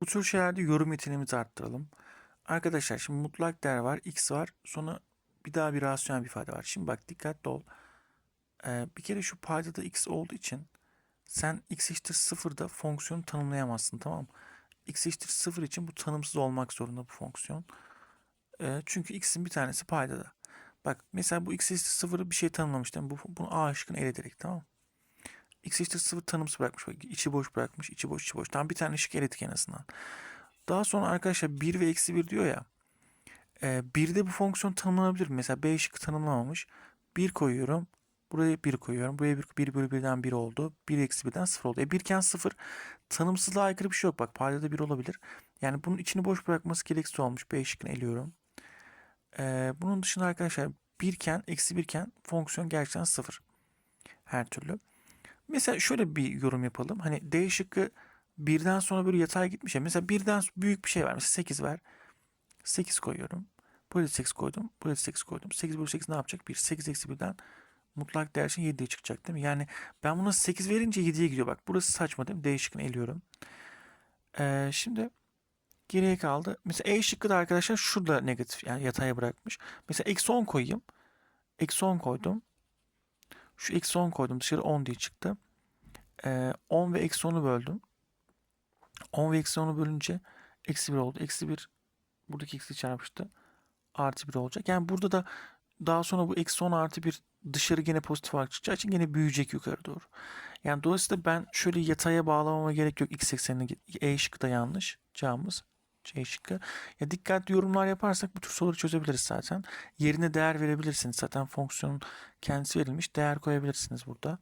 Bu tür şeylerde yorum yeteneğimizi arttıralım. Arkadaşlar şimdi mutlak değer var, x var. Sonra bir daha bir rasyonel bir ifade var. Şimdi bak dikkatli ol. Ee, bir kere şu paydada x olduğu için sen x eşittir sıfırda fonksiyonu tanımlayamazsın tamam mı? x eşittir sıfır için bu tanımsız olmak zorunda bu fonksiyon. Ee, çünkü x'in bir tanesi paydada. Bak mesela bu x eşittir sıfırı bir şey tanımlamıştım. Bu, bunu a ele direkt tamam mı? X eşittir sıfır tanımsız bırakmış. İçi boş bırakmış. içi boş içi boş. Tam bir tane şık eledik en azından. Daha sonra arkadaşlar 1 ve eksi 1 diyor ya. E, 1'de bu fonksiyon tanımlanabilir. Mesela B şıkkı tanımlamamış. 1 koyuyorum. Buraya 1 koyuyorum. Buraya 1, 1 bölü 1'den 1 oldu. 1 eksi 1'den 0 oldu. E 1 iken 0 tanımsızlığa aykırı bir şey yok. Bak paydada 1 olabilir. Yani bunun içini boş bırakması gereksiz olmuş. B şıkkını eliyorum. E, bunun dışında arkadaşlar 1 iken eksi 1 iken fonksiyon gerçekten 0. Her türlü. Mesela şöyle bir yorum yapalım. Hani D şıkkı birden sonra böyle yatay gitmiş ya. Mesela birden büyük bir şey var. Mesela 8 ver. 8 koyuyorum. Buraya da 8 koydum. Buraya da 8 koydum. 8 bölü 8 ne yapacak? 1. 8 eksi 1'den mutlak değer için 7'ye çıkacak değil mi? Yani ben buna 8 verince 7'ye gidiyor. Bak burası saçma değil mi? D şıkkını eliyorum. Ee, şimdi geriye kaldı. Mesela E şıkkı da arkadaşlar şurada negatif yani yataya bırakmış. Mesela eksi 10 koyayım. Eksi 10 koydum. Şu eksi 10 koydum. Dışarı 10 diye çıktı. Ee, 10 ve eksi 10'u böldüm. 10 ve eksi 10'u bölünce eksi 1 oldu. Eksi 1 buradaki eksi çarpıştı. Artı 1 olacak. Yani burada da daha sonra bu eksi 10 artı 1 dışarı gene pozitif olarak çıkacağı için gene büyüyecek yukarı doğru. Yani dolayısıyla ben şöyle yataya bağlamama gerek yok. X eksenine E şıkkı da yanlış. Cevabımız C şıkkı. Ya dikkatli yorumlar yaparsak bu tür soruları çözebiliriz zaten. Yerine değer verebilirsiniz. Zaten fonksiyonun kendisi verilmiş. Değer koyabilirsiniz burada.